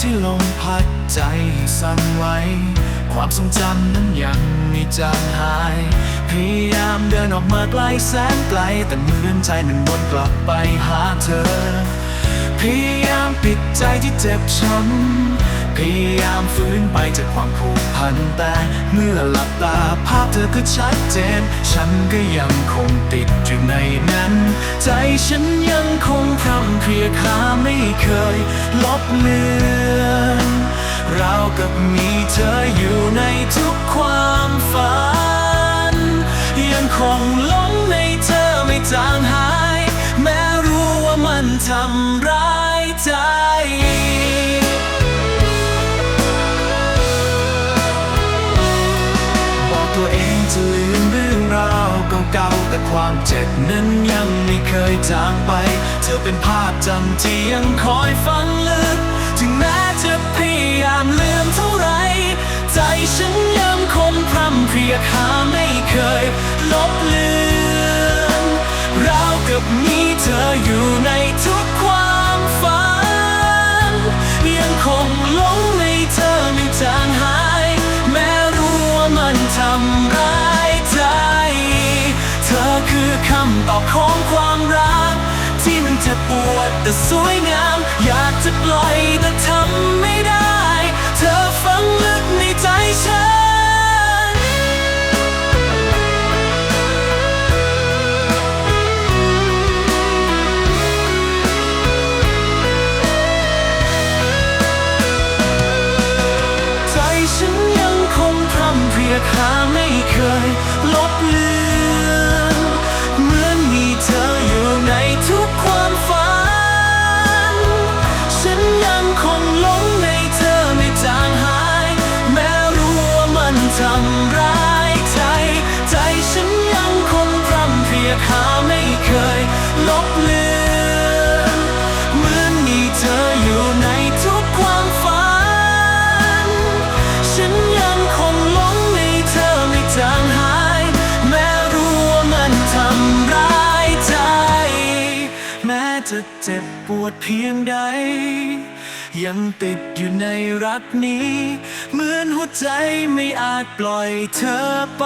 ที่ลงพัดใจสั่นไหวความทรงจำนั้นยังไม่จางหาย พยายามเดินออกมาไกลแสนไกล แต่เหมือนใจมันวนกลับไปหาเธอ พยายามปิดใจที่เจ็บช้ำพยายามฟื้นไปจากความผูกพันแต่เมื่อหลับตาภาพเธอก็ชัดเจน ฉันก็ยังคงติดอยู่ในนั้น ใจฉันยังคงพรำ เพรียคาไม่เคยลบเลือนราวกับมีเธออยู่ในทุกความฝัน ยังคงหลงในเธอไม่จางหาย แม้รู้ว่ามันทำร้ายใจ ความเจ็บนั้นยังไม่เคยจางไป เธอเป็นภาพจำที่ยังคอยฝังลึก ถึงแม้จะพยายามลืมเท่าไร ใจฉันยังคงพร่ำเพรียหาไม่เคย ลบเลือนราวกับมีเธออยู่ในทุก อบของความรัก ที่มันเจ็บปวดแต่สวยงาม อยากจะปล่อยแต่ทำไม่ได้ เธอฝังลึกในใจฉันใจฉันยังคงพร่ำเพรียหาไม่เคย เจ็บปวดเพียงใด ยังติดอยู่ในรักนี้ เหมือนหัวใจไม่อาจปล่อยเธอไป